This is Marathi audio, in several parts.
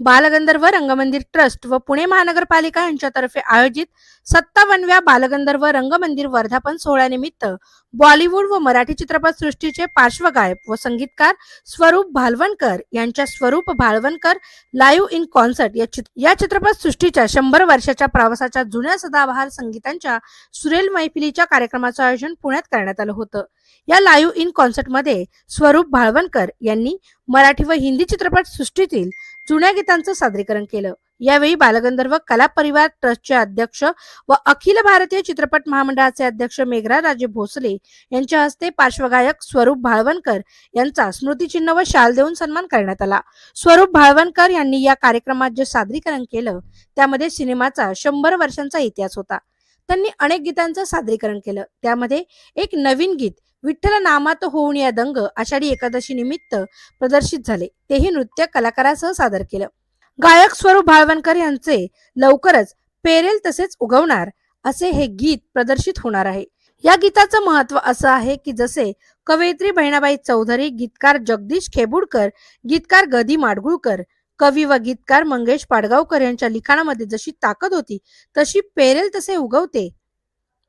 बालगंधर्व रंगमंदिर ट्रस्ट व पुणे महानगरपालिका यांच्यातर्फे आयोजित सत्तावनव्या बालगंधर्व रंगमंदिर वर्धापन सोहळ्यानिमित्त बॉलिवूड व मराठी चित्रपट सृष्टीचे पार्श्वगायक व संगीतकार स्वरूप भालवणकर यांच्या स्वरूप भालवणकर लाईव्ह इन कॉन्सर्ट या चित- या चित्रपटसृष्टीच्या शंभर वर्षाच्या प्रवासाच्या जुन्या सदाबहार संगीतांच्या सुरेल मैफिलीच्या कार्यक्रमाचं आयोजन पुण्यात करण्यात आलं होतं. या लाईव्ह इन कॉन्सर्टमध्ये स्वरूप भाळवणकर यांनी मराठी व हिंदी चित्रपट सृष्टीतील जुन्या गीतांचं सादरीकरण केलं. यावेळी बालगंधर्व कला परिवार ट्रस्टचे अध्यक्ष व अखिल भारतीय चित्रपट महामंडळाचे अध्यक्ष मेघरा राजे भोसले यांच्या हस्ते पार्श्वगायक स्वरूप भाळवणकर यांचा स्मृतिचिन्ह व शाल देऊन सन्मान करण्यात आला. स्वरूप भाळवणकर यांनी या कार्यक्रमात जे सादरीकरण केलं त्यामध्ये सिनेमाचा शंभर वर्षांचा इतिहास होता. त्यांनी अनेक गीतांचं सादरीकरण केलं. त्यामध्ये एक नवीन गीत विठ्ठल नामात होऊन या दंग आषाढी एकादशी निमित्त प्रदर्शित झाले. तेही नृत्य कलाकारासह सादर केलं. गायक स्वरूप भाळवणकर यांचे लवकरच पेरेल तसेच उगवणार असे हे गीत प्रदर्शित होणार आहे. या गीताचं महत्त्व असं आहे की जसे कवयित्री बहिणाबाई चौधरी गीतकार जगदीश खेबुडकर गीतकार गदी माडगुळकर कवी व गीतकार मंगेश पाडगावकर यांच्या लिखाणामध्ये जशी ताकद होती तशी पेरेल तसे उगवते.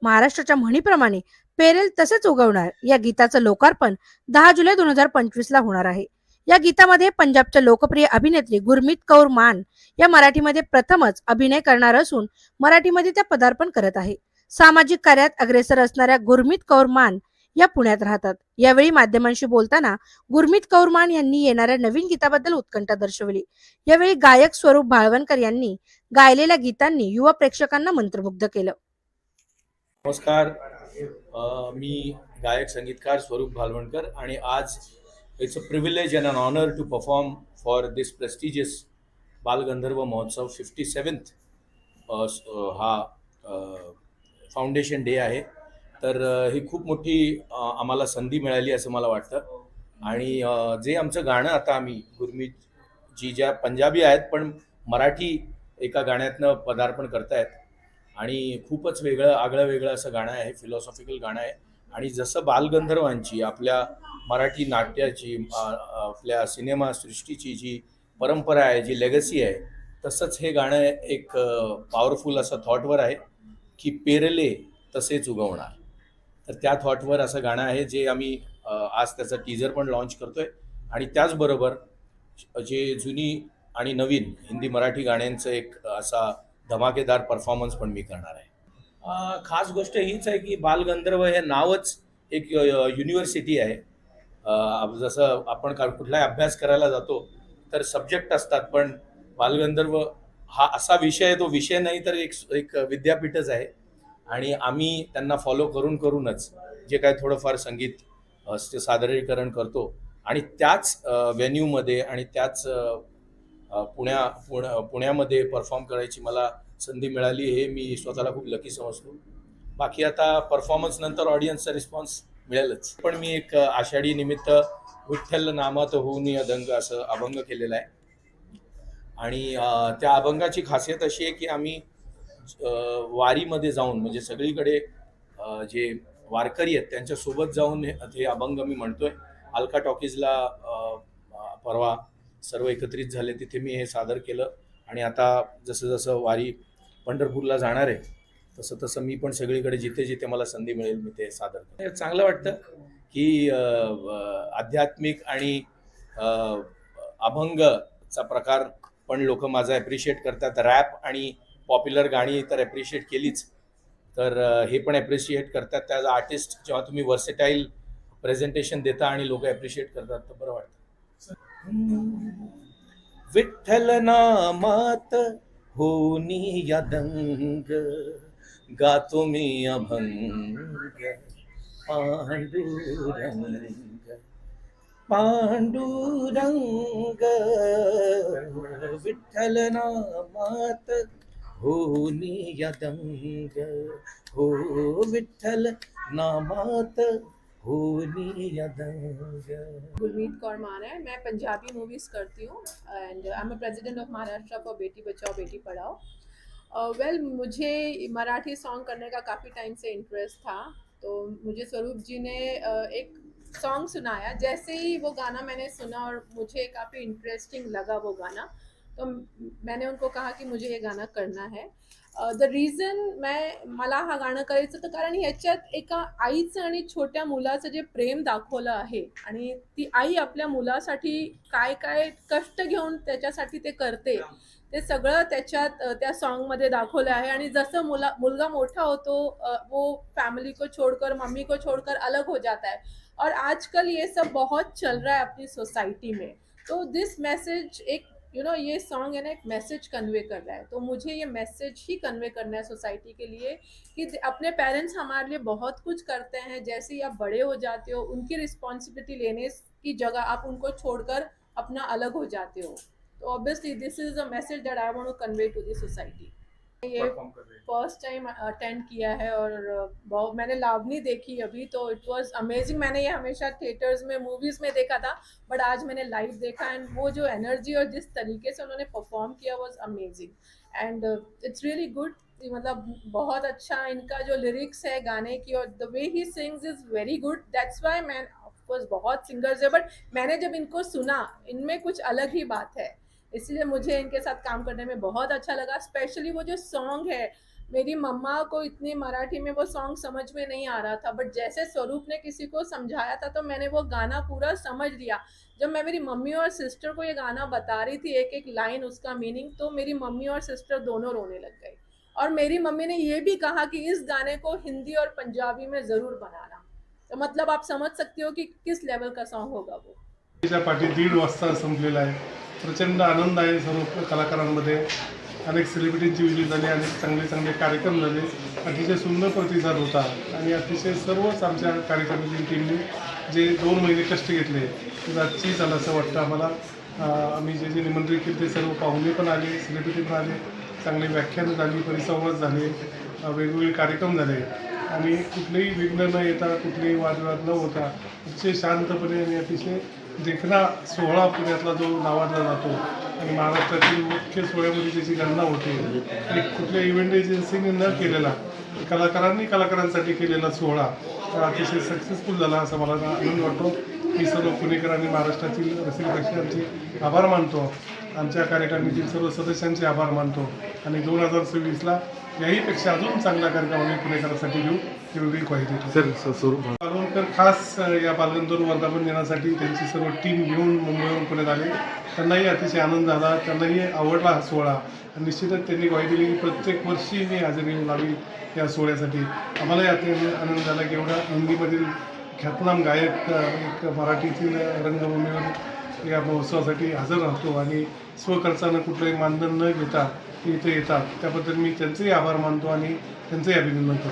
महाराष्ट्राच्या म्हणीप्रमाणे पेरेल तसेच उगवणार. या गीताचं लोकार्पण दहा जुलै दोन हजार पंचवीस ला होणार आहे. या गीतामध्ये पंजाबच्या लोकप्रिय अभिनेत्री गुरमीत कौर मान या मराठीमध्ये प्रथमच अभिनय करणार असून मराठीमध्ये त्या पदार्पण करत आहे. सामाजिक कार्यात अग्रेसर असणाऱ्या गुरमीत कौर मान या पुण्यात राहतात. यावेळी माध्यमांशी बोलताना गुरमीत कौर मान यांनी येणाऱ्या नवीन गीताबद्दल उत्कंठा दर्शवली. यावेळी गायक स्वरूप भाळवणकर यांनी गायलेल्या गीतांनी युवा प्रेक्षकांना मंत्रमुग्ध केलं. नमस्कार. मी गायक संगीतकार स्वरूप भालवणकर आणि आज it's a privilege and an honour to perform for this prestigious Balgandharva Mahotsav fifty seventh हा फाउंडेशन डे आहे. तर ही खूप मोठी आम्हाला संधी मिळाली असं मला वाटतं. आणि जे आमचं गाणं आता आम्ही गुरमीत जी ज्या पंजाबी आहेत पण मराठी एका गाण्यातनं पदार्पण करतायत आणि खूपच वेगळं आगळं वेगळं असं गाणं आहे फिलॉसॉफिकल गाणं आहे. आणि जसं बालगंधर्वांची आपल्या मराठी नाट्याची आपल्या सिनेमा सृष्टीची जी परंपरा आहे जी लेगसी आहे तसंच हे गाणं एक पॉवरफुल असं थॉटवर आहे की पेरले तसेच उगवणार. तर त्या थॉटवर असं गाणं आहे जे आम्ही आज त्याचं टीजर पण लॉन्च करतोय. आणि त्याचबरोबर जे जुनी आणि नवीन हिंदी मराठी गाण्यांचं एक असा धमाकेदार परफॉर्मन्स पण मी करणार आहे. खास गोष्ट हीच आहे की बालगंधर्व हे नावच एक युनिव्हर्सिटी आहे. जसं आपण का- कुठलाही अभ्यास करायला जातो तर सब्जेक्ट असतात पण बालगंधर्व हा असा विषय आहे तो विषय नाही तर एक एक विद्यापीठच आहे. आणि आम्ही त्यांना फॉलो करून करूनच जे काय थोडंफार संगीत ते सादरीकरण करतो. आणि त्याच व्हेन्यूमध्ये आणि त्याच पुण्या पुण्या पुण्यामध्ये परफॉर्म करायची मला संधी मिळाली हे मी स्वतःला खूप लकी समजतो. बाकी आता परफॉर्मन्स नंतर ऑडियन्सचा रिस्पॉन्स मिळेलच. पण मी एक आषाढी निमित्त विठ्ठल नामात होऊन अदंग असं अभंग केलेला आहे. आणि त्या अभंगाची खासियत अशी आहे की आम्ही वारीमध्ये जाऊन म्हणजे सगळीकडे जे वारकरी आहेत त्यांच्यासोबत जाऊन हे अभंग मी म्हणतोय. अलका टॉकीजला परवा सर्व एकत्रित झाले तिथे मी हे सादर केलं. आणि आता जसं जसं वारी पंढरपूरला जाणार आहे तसं तसं मी पण सगळीकडे जिथे जिथे मला संधी मिळेल मी ते सादर करेन. चांगलं वाटतं की आध्यात्मिक आणि अभंगचा प्रकार पण लोक माझा ॲप्रिशिएट करतात. रॅप आणि पॉप्युलर गाणी तर ॲप्रिशिएट केलीच. तर हे पण ॲप्रिशिएट करतात. त्याज आर्टिस्ट जेव्हा तुम्ही वर्सेटाईल प्रेझेंटेशन देता आणि लोक ॲप्रिशिएट करतात तर बरं वाटतं. विठ्ठल नामात होनी यदंग गातो मी अभंग पांडुरंग पांडुरंग विठ्ठल नामात होनी यदंग हो विठ्ठल नामात गुरमीत कौर मान है। मैं पंजाबी मूवीज़ करती हूँ। And I am president of Maharashtra for Beti Bachao Beti Padhao well uh, well, मुझे मराठी सॉन्ग करने का काफ़ी टाइम से इंटरेस्ट था। तो मुझे स्वरूप जी ने uh, एक सॉन्ग सुनाया। जैसे ही वो गाना मैंने सुना और मुझे काफ़ी इंटरेस्टिंग लगा वो गाना तो मैंने उनको कहा कि मुझे हे गाणं करणार आहे द रिझन मॅ मला हा गाणं करायचं तर कारण ह्याच्यात एका आईचं आणि छोट्या मुलाचं जे प्रेम दाखवलं आहे आणि ती आई आपल्या मुलासाठी काय काय कष्ट घेऊन त्याच्यासाठी ते करते ते सगळं त्याच्यात त्या सॉन्गमध्ये दाखवलं आहे. आणि जसं मुला मुलगा मोठा होतो वो फॅमिली को छोड़कर मम्मी को छोड़कर अलग हो जाता है. और आजकल ये सब बहुत चल रहा है अपनी सोसाइटी में. तो दिस मैसेज एक यू नो ये सॉन्ग है ना, एक मैसेज कन्वे कर रहा है। तो मुझे ये मैसेज ही कन्वे करना है सोसाइटी के लिए कि अपने पेरेंट्स हमारे लिए बहुत कुछ करते हैं। जैसे ही आप बड़े हो जाते हो, उनकी रिस्पॉन्सिबिलिटी लेने की जगह आप उनको छोड़कर अपना अलग हो जाते हो। तो obviously this is a message that I want to convey to the society ये फ़र्स्ट टाइम अटेंड किया है और बहुत मैंने लावनी देखी अभी तो इट वाज अमेजिंग मैंने ये हमेशा थिएटर्स में मूवीज़ में देखा था बट आज मैंने लाइव देखा एंड वो जो एनर्जी और जिस तरीके से उन्होंने perform KIA was amazing and it's really good मतलब बहुत अच्छा इनका जो लिरिक्स है गाने की और the way he sings is very good that's why man of course बहुत सिंगर्स है बट मैंने जब इनको सुना इनमें कुछ अलग ही बात है। इसलिए मुझे इनके साथ काम करने में बहुत अच्छा लगा स्पेशली वो जो सॉन्ग है, मेरी मम्मा को इतनी मराठी में वो सॉन्ग समझ में नहीं आ रहा था बट जैसे स्वरूप ने किसी को समझाया था तो मैंने वो गाना पूरा समझ लिया। जब मैं मेरी मम्मी और सिस्टर को ये गाना बता रही थी, एक एक लाइन उसका मीनिंग तो मेरी मम्मी और सिस्टर दोनों रोने लग गई और मेरी मम्मी ने ये भी कहा कि इस गाने को हिंदी और पंजाबी में ज़रूर बनाना। तो मतलब आप समझ सकते हो कि किस लेवल का सॉन्ग होगा वो। पाठी दीड वाजता संपलेला आहे प्रचंड आनंद आहे सर्व कलाकारांमध्ये. अनेक सेलिब्रिटींची विजय झाली अनेक चांगले चांगले कार्यक्रम झाले. अतिशय सुंदर प्रतिसाद होता. आणि अतिशय सर्वच आमच्या कार्यक्रमाची टीमने जे दोन महिने कष्ट घेतले ते आजची झालं असं वाटतं आम्हाला. आम्ही जे जे निमंत्रित केले ते सर्व पाहुणे पण आले सेलिब्रिटी पण आले. चांगली व्याख्यानं झाली परिसंवाद झाले वेगवेगळे कार्यक्रम झाले. आणि कुठलेही विघ्न न येता कुठलेही वादविवाद न होता अतिशय शांतपणे आणि अतिशय देखना सोहळा पुण्यातला जो नावाजला जातो आणि महाराष्ट्रातील मुख्य सोहळ्यामध्ये त्याची गणना होते. आणि कुठल्या इव्हेंट एजन्सीने न केलेला कलाकारांनी कलाकारांसाठी केलेला सोहळा तर अतिशय सक्सेसफुल झाला असा मला आनंद वाटतो. मी सर्व पुणेकर आणि महाराष्ट्रातील रसिक प्रेक्षकांचे आभार मानतो. आमच्या कार्यकारिणीतील सर्व सदस्यांचे आभार मानतो आणि दोन हजार सव्वीसला याहीपेक्षा अजून चांगला कार्यक्रम आम्ही पुणेकरांसाठी घेऊ ही वेगळी स्वरूप पालवणकर खास या बालगंधर्व वर्धापन दिनासाठी त्यांची सर्व टीम घेऊन मुंबईवरून पुण्यात आले. त्यांनाही अतिशय आनंद झाला त्यांनाही आवडला हा सोहळा. आणि निश्चितच त्यांनी ग्वाही दिली की प्रत्येक वर्षी मी हजेरी लावी या सोहळ्यासाठी. आम्हालाही अत्यंत आनंद झाला की एवढा हिंदीमधील ख्यातनाम गायक एक मराठीतील रंगभूमीवर या महोत्सवासाठी हजर राहतो आणि स्वखर्चानं कुठलंही मानधन न घेता ते इथे येतात. त्याबद्दल मी त्यांचेही आभार मानतो आणि त्यांचंही अभिनंदन करतो.